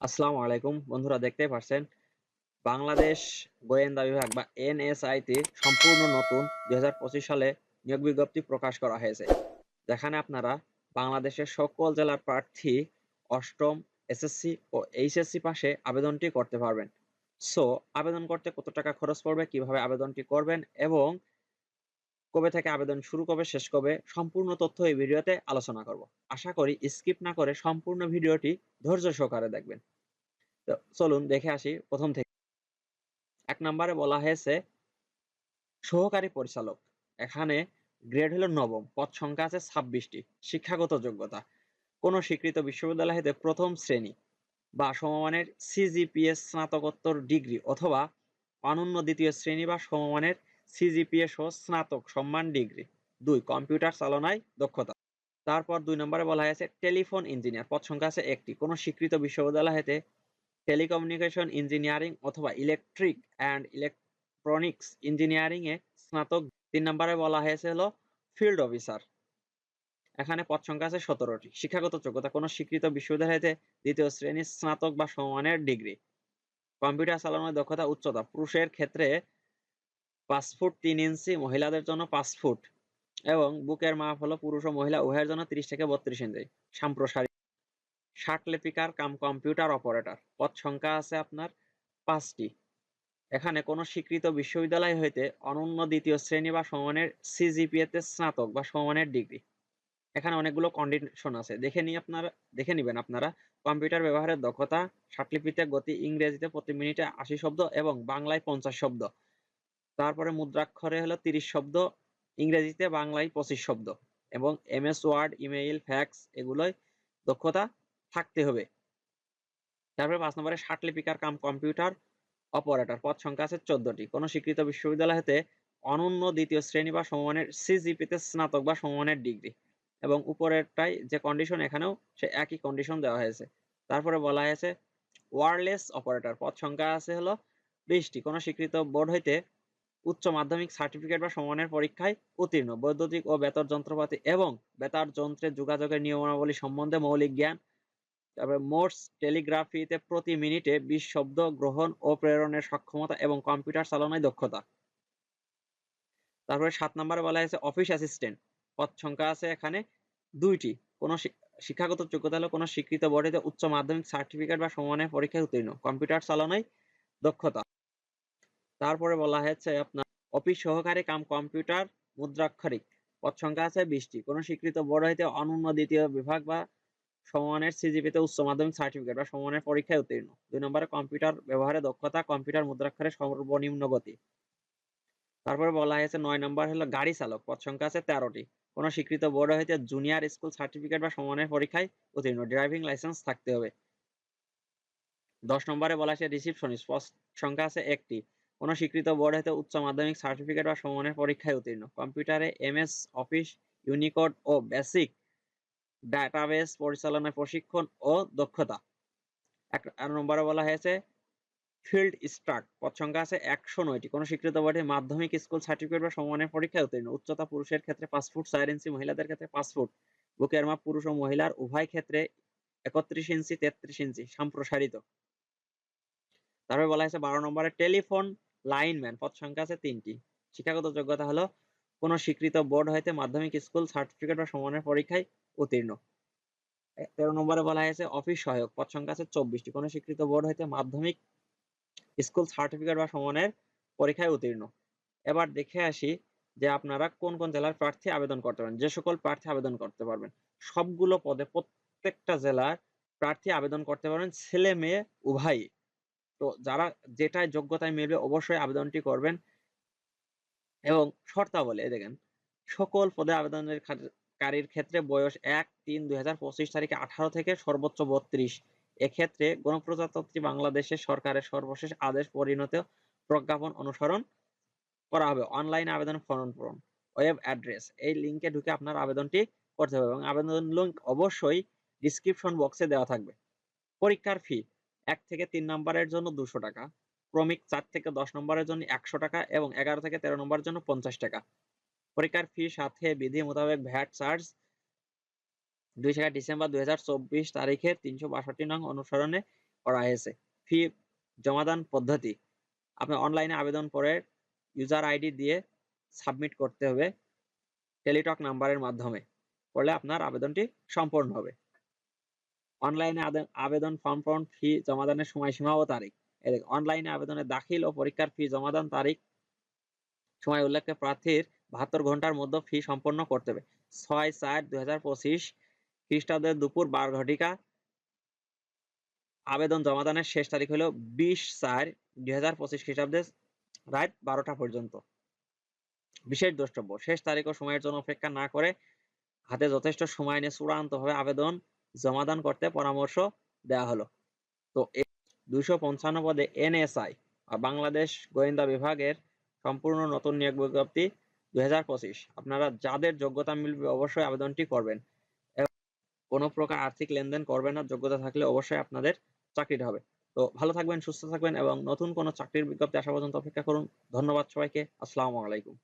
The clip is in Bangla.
আসসালামু আলাইকুম। বন্ধুরা দেখতেই পারছেন, বাংলাদেশ গোয়েন্দা বিভাগ বা এনএসআই তে সম্পূর্ণ নতুন দুই সালে নিয়োগ বিজ্ঞপ্তি প্রকাশ করা হয়েছে। যেখানে আপনারা বাংলাদেশের সকল জেলার প্রার্থী অষ্টম এসএসসি ও এইচএসসি পাশে আবেদনটি করতে পারবেন। সো, আবেদন করতে কত টাকা খরচ পড়বে, কীভাবে আবেদনটি করবেন এবং কবে থেকে আবেদন শুরু কবে, শেষ কবে, সম্পূর্ণ তথ্য এই ভিডিওতে আলোচনা করব। আশা করি স্কিপ না করে সম্পূর্ণ ভিডিওটি ধৈর্য সহকারে দেখবেন। তো চলুন দেখে আসি প্রথম থেকে। এক নম্বরে বলা হয়েছে, সহকারী পরিচালক। এখানে গ্রেড হলো নবম। পদ সংখ্যা আছে ছাব্বিশটি। শিক্ষাগত যোগ্যতা। কোন স্বীকৃত বিশ্ববিদ্যালয় হতে প্রথম শ্রেণি বা সমমানের সিজিপিএস স্নাতকোত্তর ডিগ্রি অথবা অনন্য দ্বিতীয় শ্রেণি বা সমমানের সিজিপিএ সহ স্নাতক সম্মান ডিগ্রি। দুই, কম্পিউটার চালনায় দক্ষতা। তারপর দুই নম্বরে বলা হয়েছে, টেলিফোন ইঞ্জিনিয়ার। পদ সংখ্যা আছে একটি। কোন স্বীকৃত বিশ্ববিদ্যালয় হতে টেলিকমিউনিকেশন ইঞ্জিনিয়ারিং অথবা ইলেকট্রিক অ্যান্ড ইলেকট্রনিক্স ইঞ্জিনিয়ারিং এ স্নাতক। তিন নম্বরে বলা হয়েছে হলো, ফিল্ড অফিসার। এখানে পদ সংখ্যা আছে সতেরোটি। শিক্ষাগত যোগ্যতা, কোনো স্বীকৃত বিশ্ববিদ্যালয় হতে দ্বিতীয় শ্রেণির স্নাতক বা সমমানের ডিগ্রি। কম্পিউটার চালানোর দক্ষতা, উচ্চতা। পুরুষের ক্ষেত্রে পাঁচ ফুট তিন ইঞ্চি মহিলাদের জন্য পাঁচ ফুট এবং বুকের মাপ হলো পুরুষ ও মহিলা, উভয়ের জন্য তিরিশ থেকে বত্রিশ ইঞ্চি। সাম্প্রসারিক ষাট কাম কম্পিউটার অপারেটর। পদ সংখ্যা আছে আপনার পাঁচটি। এখানে কোনো স্বীকৃত বিশ্ববিদ্যালয় হইতে অনন্য দ্বিতীয় শ্রেণি বা সমানের সিজিপিএ তে স্নাতক বা সমানের ডিগ্রি। এখানে অনেকগুলো কন্ডিশন আছে। দেখে নিয়ে আপনারা দেখে নেবেন আপনারা। কম্পিউটার ব্যবহারের দক্ষতা ষাটলিপিতে গতি, ইংরেজিতে প্রতি মিনিটে আশি শব্দ এবং বাংলায় পঞ্চাশ শব্দ। তারপরে মুদ্রাক্ষরে হলো তিরিশ শব্দ, ইংরেজিতে বাংলায় পঁচিশ শব্দ এবং এমএস, ওয়ার্ড, ইমেইল, ফ্যাক্স এগুলোই দক্ষতা থাকতে হবে। তারপরে পাঁচ নম্বরে লিপিকার কাম কম্পিউটার অপারেটর, পদ সংখ্যা আছে চোদ্দটি। কোন স্বীকৃত বিশ্ববিদ্যালয় হতে অনন্য দ্বিতীয় শ্রেণি বা সমমানের সিজিপিতে স্নাতক বা সমমানের ডিগ্রি এবং উপরেরটাই যে কন্ডিশন এখানেও সে একই কন্ডিশন দেওয়া হয়েছে। তারপরে বলা হয়েছে ওয়ারলেস অপারেটর, পদ সংখ্যা আছে হলো বিশটি। কোন স্বীকৃত বোর্ড হইতে উচ্চ মাধ্যমিক সার্টিফিকেট বা সমানের পরীক্ষায় উত্তীর্ণ। বৈদ্যুতিক ও বেতার যন্ত্রপাতি এবং বেতার যন্ত্রের যোগাযোগের নিয়মাবলী সম্বন্ধে মৌলিক জ্ঞান তারপরে মোর্স টেলিগ্রাফিতে প্রতি মিনিটে বিশ শব্দ গ্রহণ ও প্রেরণের সক্ষমতা এবং কম্পিউটার চালনায় দক্ষতা। তারপরে সাত নম্বরে বলা হয়েছে অফিস অ্যাসিস্ট্যান্ট। পদ সংখ্যা আছে এখানে দুইটি। কোন শিক্ষাগত যোগ্যতা হলো কোনো স্বীকৃত বোর্ডে উচ্চ মাধ্যমিক সার্টিফিকেট বা সমানের পরীক্ষায় উত্তীর্ণ। কম্পিউটার চালনায় দক্ষতা। তারপরে বলা হয়েছে আপনার অফিস সহকারী কাম কম্পিউটার মুদ্রাক্ষরিক। পদ সংখ্যা আছে বিশটি। কোন স্বীকৃত বোর্ড হইতে অনন্য দ্বিতীয় বিভাগ বা সমমানের সিজিপিতে উচ্চ মাধ্যমিক সার্টিফিকেট বা সমমানের পরীক্ষায় উত্তীর্ণ। দুই নম্বরে কম্পিউটার ব্যবহারে দক্ষতা কম্পিউটার মুদ্রাক্ষরে সর্বনিম্ন গতি। তারপরে বলা হয়েছে নয় নম্বর হলো গাড়ি চালক। পদ সংখ্যা আছে তেরোটি। কোন স্বীকৃত বোর্ড হইতে জুনিয়র স্কুল সার্টিফিকেট বা সমমানের পরীক্ষায় উত্তীর্ণ। ড্রাইভিং লাইসেন্স থাকতে হবে। দশ নম্বরে বলা হয়েছে রিসিপশনিস্ট পদ সংখ্যা আছে একটি। কোন স্বীকৃত বোর্ড হইতে উচ্চ মাধ্যমিক সার্টিফিকেট বা সমমানের পরীক্ষায় উত্তীর্ণ। কম্পিউটারে এমএস, অফিস, ইউনিকোড ও বেসিক ডাটাবেস পরিচালনায় প্রশিক্ষণ ও দক্ষতা। এক নম্বরে বলা হয়েছে, ফিল্ড স্ট্রাক পদ সংখ্যা আছে একশো নয়টি। কোন স্বীকৃত বোর্ডে মাধ্যমিক, স্কুল সার্টিফিকেট বা সমমানের পরীক্ষায় উত্তীর্ণ। উচ্চতা পুরুষের ক্ষেত্রে পাঁচ ফুট, চার ইঞ্চি মহিলাদের ক্ষেত্রে পাঁচ ফুট। বুকের মাপ পুরুষ ও মহিলার উভয় ক্ষেত্রে একত্রিশ ইঞ্চি, তেত্রিশ ইঞ্চি, সম্প্রসারিত। তারপরে বলা হয়েছে, বারো নম্বরে টেলিফোন লাইনম্যান পদ সংখ্যা আছে তিনটি। শিক্ষাগত যোগ্যতা হলো কোন স্বীকৃত বোর্ড হইতে মাধ্যমিক স্কুল সার্টিফিকেট বা সমানের পরীক্ষায় উত্তীর্ণ। তেরো নম্বরে বলা হয়েছে অফিস সহায়ক, পদ সংখ্যা আছে চব্বিশটি। কোন স্বীকৃত বোর্ড হইতে মাধ্যমিক স্কুল সার্টিফিকেট বা সমানের পরীক্ষায় উত্তীর্ণ। এবার দেখে আসি যে আপনারা কোন কোন জেলার প্রার্থী আবেদন করতে পারেন। যে সকল প্রার্থী আবেদন করতে পারবেন। সবগুলো পদে প্রত্যেকটা জেলার প্রার্থী আবেদন করতে পারবেন ছেলে, মেয়ে, উভয়ই। তো যারা যেটায় যোগ্যতায় মিলবে অবশ্যই আবেদনটি করবেন এবং শর্তাবলী দেখেন, সকল পদে আবেদনের কারীর ক্ষেত্রে বয়স এক তিন দুই তারিখে আঠারো থেকে সর্বোচ্চ বত্রিশ। এক্ষেত্রে গণপ্রজাতন্ত্রী বাংলাদেশের সরকারের সর্বশেষ আদেশ পরিণত প্রজ্ঞাপন অনুসরণ করা হবে। অনলাইন আবেদন ফর্ম পূরণ। ওয়েব অ্যাড্রেস, এই লিঙ্কে ঢুকে আপনার আবেদনটি করতে হবে এবং আবেদন লিঙ্ক অবশ্যই ডিসক্রিপশন বক্সে দেওয়া থাকবে। পরীক্ষার ফি এক থেকে তিন নম্বরের জন্য দুশো টাকা, ক্রমিক চার থেকে দশ নম্বরের জন্য একশো টাকা এবং এগারো থেকে তেরো নম্বরের জন্য পঞ্চাশ টাকা। পরীক্ষার ফি সাথে বিধি মোতাবেক ভ্যাট চার্জ দুই টাকা ডিসেম্বর দুই হাজার চব্বিশ তারিখে তিনশো বাষট্টি নং অনুসরণে করা হয়েছে। ফি জমাদান পদ্ধতি, আপনি অনলাইনে আবেদন করে ইউজার আইডি দিয়ে সাবমিট করতে হবে টেলিটক নাম্বারের মাধ্যমে, করলে আপনার আবেদনটি সম্পূর্ণ হবে। অনলাইনে আবেদন ফর্ম ফর্ম, ফি জমাদানের সময়সীমা ও তারিখ। এদিকে অনলাইনে আবেদনের দাখিল ও পরীক্ষার ফি জমাদান তারিখ সময় উল্লেখে প্রার্থীর বাহাত্তর ঘণ্টার মধ্যে ফি সম্পন্ন করতে হবে। ছয় চার দুই হাজার পঁচিশ খ্রিস্টাব্দের দুপুর বারো ঘটিকা আবেদন জমাদানের শেষ তারিখ হলো বিশ চার দুই হাজার পঁচিশ খ্রিস্টাব্দে রাত বারোটা পর্যন্ত। বিশেষ দ্রষ্টব্য, শেষ তারিখ ও সময়ের জন্য অপেক্ষা না করে হাতে যথেষ্ট সময় নিয়ে চূড়ান্তভাবে আবেদন জমাদান করতে পরামর্শ দেওয়া হলো। তো দুইশো পঞ্চান্ন পদে এনএসআই বাংলাদেশ গোয়েন্দা বিভাগের সম্পূর্ণ নতুন নিয়োগ বিজ্ঞপ্তি দুই আপনারা যাদের যোগ্যতা মিলবে অবশ্যই আবেদনটি করবেন। কোনো প্রকার আর্থিক লেনদেন করবেন না, যোগ্যতা থাকলে অবশ্যই আপনাদের চাকরিটা হবে। তো ভালো থাকবেন, সুস্থ থাকবেন এবং নতুন কোনো চাকরির বিজ্ঞপ্তি আসা পর্যন্ত অপেক্ষা করুন। ধন্যবাদ সবাইকে। আসসালামু আলাইকুম।